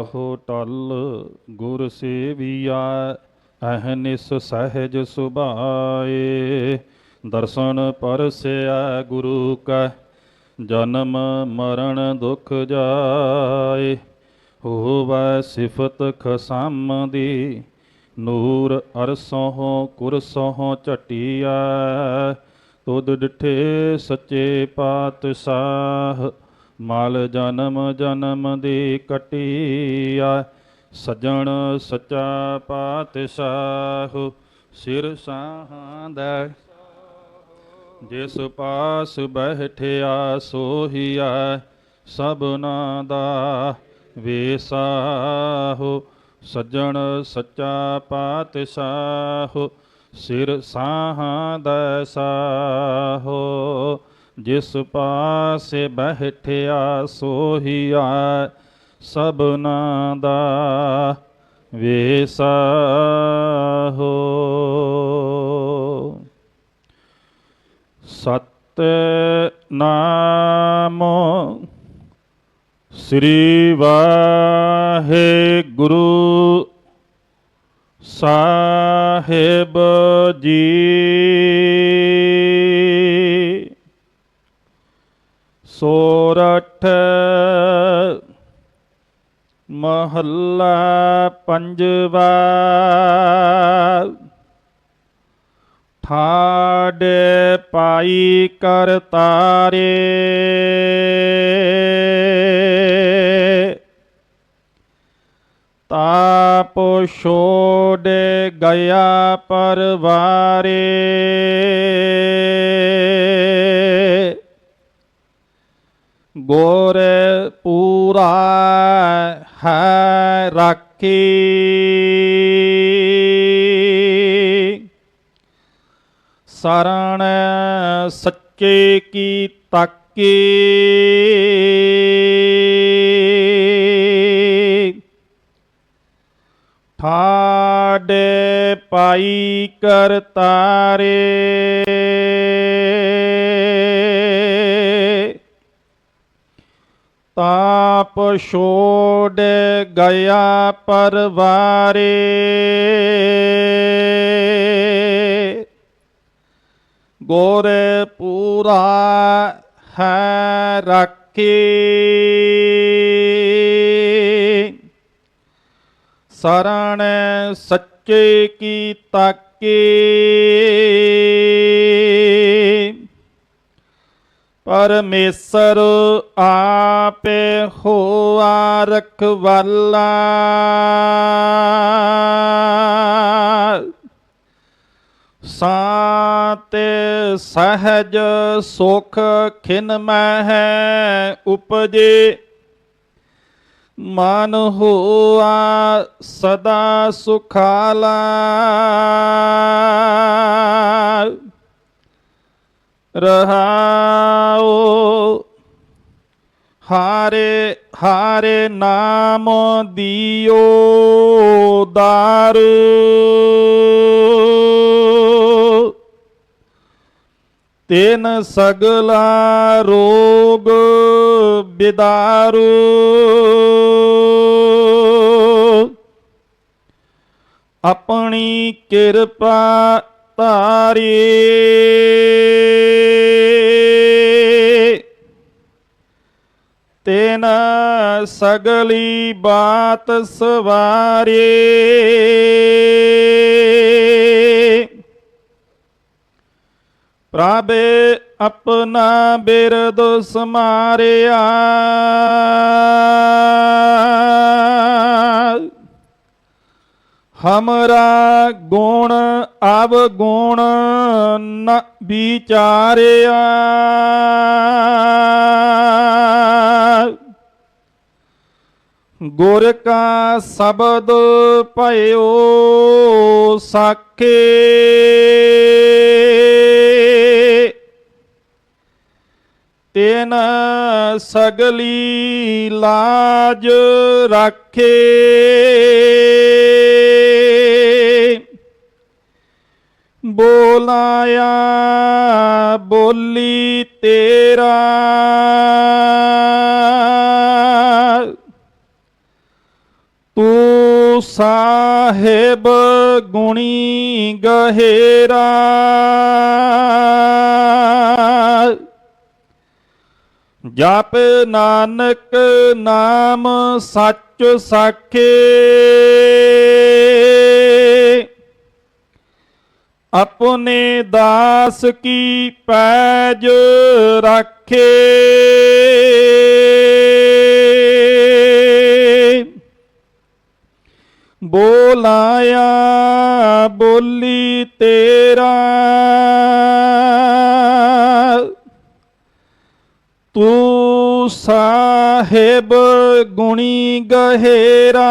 ਰਹੋ ਟਲ ਗੁਰ ਸੇਵੀਆ ਅਹਨਿਸ ਸਹਿਜ ਸੁਭਾਏ। ਦਰਸ਼ਨ ਪਰਸਿਆ ਗੁਰੂ ਕਾ, ਜਨਮ ਮਰਨ ਦੁਖ ਜਾਏ। ਹੋਵੈ ਸਿਫਤ ਖਸਮ ਦੀ, ਨੂਰ ਅਰਸੋਂ ਕੁਰਸੋਂ ਝਟਿਆ ਤੁਧ ਡਿਠੇ ਸੱਚੇ ਪਾਤਸ਼ਾਹ ਮਲ ਜਨਮ ਜਨਮ ਦੀ ਕਟਿਆ, ਸਜਣ ਸੱਚਾ ਪਾਤਸ਼ਾਹ, ਸਿਰ ਸਾਹਾਂ ਜਿਸ ਪਾਸ ਬਹਿਠਿਆ ਸੋਹੀਆ ਸਭਨਾ ਦਾ ਵੇਸਾਹੋ, ਸੱਜਣ ਸੱਚਾ ਪਾਤਸ਼ਾਹ, ਸਿਰ ਸਾਹਾਂ ਦਾ ਜਿਸ ਪਾਸੇ ਬਹਿਠਿਆ ਸੋਹੀਆ ਸਭਨਾ ਦਾ ਵੇਸਾਹੋ ਸਤ ਨਾਮੋ ਸ੍ਰੀ ਵਾਹਿਗੁਰੂ ਸਾਹਿਬ ਜੀ ਸੋਰਠ ਮਹੱਲਾ ਪੰਜਵਾ ਠਾਡੇ ਪਾਈ ਕਰਤਾਰੇ ਤਾਪ ਛੋੜੇ ਗਿਆ ਪਰਵਾਰੇ ਗੋਰ ਪੂਰਾ ਹੈ ਰਾਖੀ। ਸਰਣ ਸੱਚੇ ਕੀ ਤੱਕੀ। ਠਾਡੇ ਪਾਈ ਕਰਤਾਰੇ। ਤਾਪ ਛੋੜ ਗਿਆ ਪਰਵਾਰੇ। ਗੋਰ ਪੂਰਾ ਹੈ ਰੱਖੀ। ਸਰਣ ਸੱਚੇ ਕੀ ਤਾਕੀ। ਪਰਮੇਸ਼ਰ ਆਪੇ ਹੋਆ ਰਖਵਾਲਾ। ਸਾਤੇ ਸਹਜ ਸੁਖ ਖਿਨ ਮਹਿ ਉਪਜੇ। ਮਨ ਹੋਆ ਸਦਾ ਸੁਖਾਲਾ। ਰਹਾਉ ਹਾਰੇ ਹਾਰੇ ਨਾਮ ਦਿਓ ਦਾਰੂ। ਤੈਨ ਸਗਲਾ ਰੋਗ ਬਿਦਾਰੂ। ਆਪਣੀ ਕਿਰਪਾ ਤਾਰੀ ਤੈਨ ਸਗਲੀ ਬਾਤ ਸਵਾਰੀ। ਪ੍ਰਭੇ ਆਪਣਾ ਬਿਰਦ ਸਮਾਰਿਆ। ਹਮਰਾ ਗੁਣ ਅਵ ਗੁਣ ਨ ਵਿਚਾਰਿਆ। ਗੁਰ ਕਾ ਸ਼ਬਦ ਭਇਓ ਸਾਖੇ। ਤੈਨ ਸਗਲੀ ਲਾਜ ਰੱਖੇ। ਬੋਲਾਇਆ ਬੋਲੀ ਤੇਰਾ। ਤੂੰ ਸਾਹਿਬ ਗੁਣੀ ਗਹਿਰਾ। ਜਪ ਨਾਨਕ ਨਾਮ ਸੱਚ ਸਾਖੇ। ਆਪਣੇ ਦਾਸ ਕੀ ਪੈਜ ਰੱਖੇ? ਬੋਲਾਇਆ ਬੋਲੀ ਤੇਰਾ। ਤੂੰ ਸਾਹਿਬ ਗੁਣੀ ਗਹਿਰਾ।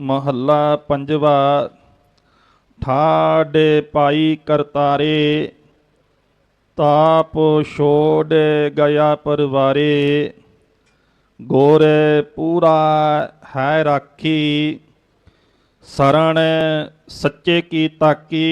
ਮਹੱਲਾ ਪੰਜਵਾ, ਠਾਡੇ ਪਾਈ ਕਰਤਾਰੇ, ਤਾਪ ਛੋੜ ਗਿਆ ਪਰਵਾਰੇ, ਗੋਰ ਪੂਰਾ ਹੈ ਰਾਖੀ, ਸਰਣ ਸੱਚੇ ਕੀ ਤਾਕੀ।